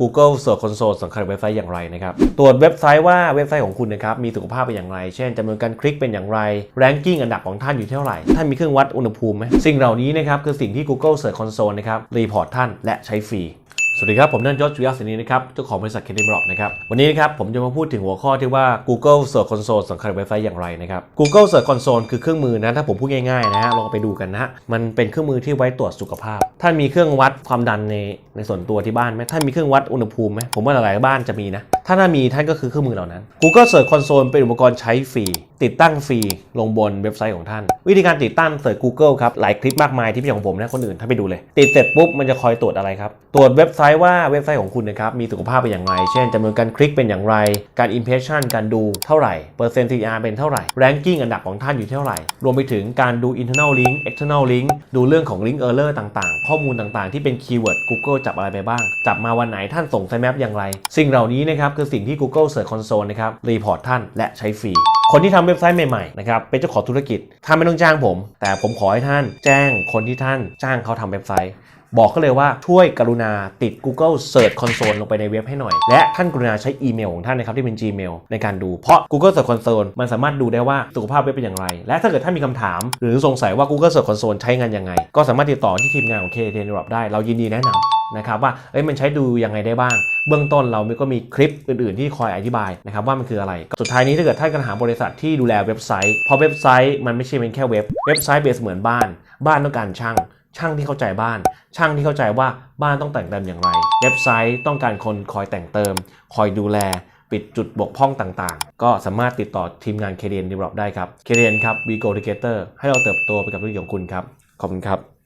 Google Search Console สำคัญเว็บไซต์อย่างไรนะครับ ตรวจเว็บไซต์ว่าเว็บไซต์ของคุณนะครับ มีสุขภาพเป็นอย่างไร เช่นจำนวนการคลิกเป็นอย่างไร แรงกิ้งอันดับของท่านอยู่เท่าไหร่ ท่านมีเครื่องวัดอุณหภูมิไหมสิ่งเหล่านี้นะครับ คือสิ่งที่ Google Search Console นะครับ รีพอร์ตท่านและใช้ฟรี สวัสดีครับ ผมนันยศจุยาสินีนะครับเจ้าของบริษัทเคน b บล็อกนะครับวันนี้นะครับผมจะมาพูดถึงหัวข้อที่ว่า Google Search Console สำคัญกับเว็บไซต์อย่างไรนะครับ Google Search Console คือเครื่องมือนะถ้าผมพูดง่ายๆนะฮะลองไปดูกันนะฮะมันเป็นเครื่องมือที่ไว้ตรวจสุขภาพ ท่านมีเครื่องวัดความดันในในส่วนตัวที่บ้านไหมท่านมีเครื่องวัดอุณหภูมิไหมผมว่าหลายๆบ้านจะมีนะ ถ้าถ้ามีท่านก็คือเครื่องมือเหล่านั้น Google Search Console เป็นอุปกรณ์ใช้ฟรี ติดตั้งฟรี ลงบนเว็บไซต์ของท่าน วิธีการติดตั้งเสิร์ช Google ครับ หลายคลิปมากมายที่ไม่ใช่ของผมนะคนอื่นถ้าไปดูเลย ติดเสร็จปุ๊บมันจะคอยตรวจอะไรครับ ตรวจเว็บไซต์ว่าเว็บไซต์ของคุณนะครับมีสุขภาพเป็นอย่างไร เช่นจำนวนการคลิกเป็นอย่างไร การ impression การดูเท่าไหร่เปอร์เซ็นต์ CTR เป็นเท่าไหร่ ranking อันดับของท่านอยู่เท่าไหร่ รวมไปถึงการดู internal link external link ดูเรื่องของ link error ต่าง ๆ ข้อมูลต่างๆ ที่เป็นคีย์เวิร์ด Google จับอะไรไปบ้าง จับมาวันไหนท่านส่งไซแมปอย่างไร สิ่งเหล่านี้นะครับคือสิ่งที่ Google Search Console นะครับรีพอร์ตท่านและใช้ฟรี คนที่ทำเว็บไซต์ใหม่ๆนะครับเป็นเจ้าของธุรกิจท่านไม่ต้องจ้างผม แต่ผมขอให้ท่านแจ้งคนที่ท่านจ้างเขาทำเว็บไซต์บอกเขาเลยว่าช่วยกรุณาติด Google Search Console ลงไปในเว็บให้หน่อย และท่านกรุณาใช้อีเมลของท่านนะครับที่เป็น Gmail ในการดูเพราะ Google Search Console มันสามารถดูได้ว่าสุขภาพเว็บเป็นอย่างไร และถ้าเกิดท่านมีคำถาม หรือสงสัยว่า Google Search Console ใช้งานยังไง ก็สามารถติดต่อที่ทีมงานของ KTN Europe ได้เรายินดีแนะนำ นะครับว่าเอ้ยมันใช้ดูยังไงได้บ้าง เบื้องต้นเราก็มีคลิปอื่นๆ ที่คอยอธิบายนะครับว่ามันคืออะไร สุดท้ายนี้ถ้าเกิดท่านกำลังหาบริษัทที่ดูแลเว็บไซต์เพราะเว็บไซต์มันไม่ใช่เป็นแค่เว็บเว็บไซต์เบสเหมือนบ้าน บ้านต้องการช่าง ช่างที่เข้าใจบ้าน ช่างที่เข้าใจว่าบ้านต้องแต่งเติมอย่างไร เว็บไซต์ต้องการคนคอยแต่งเติม คอยดูแลปิดจุดบกพร่องต่างๆ ก็สามารถติดต่อทีมงาน KDN Develop ได้ครับ KDN ครับ We Go Together ให้เราเติบโตไปกับธุรกิจของคุณครับ ขอบคุณครับ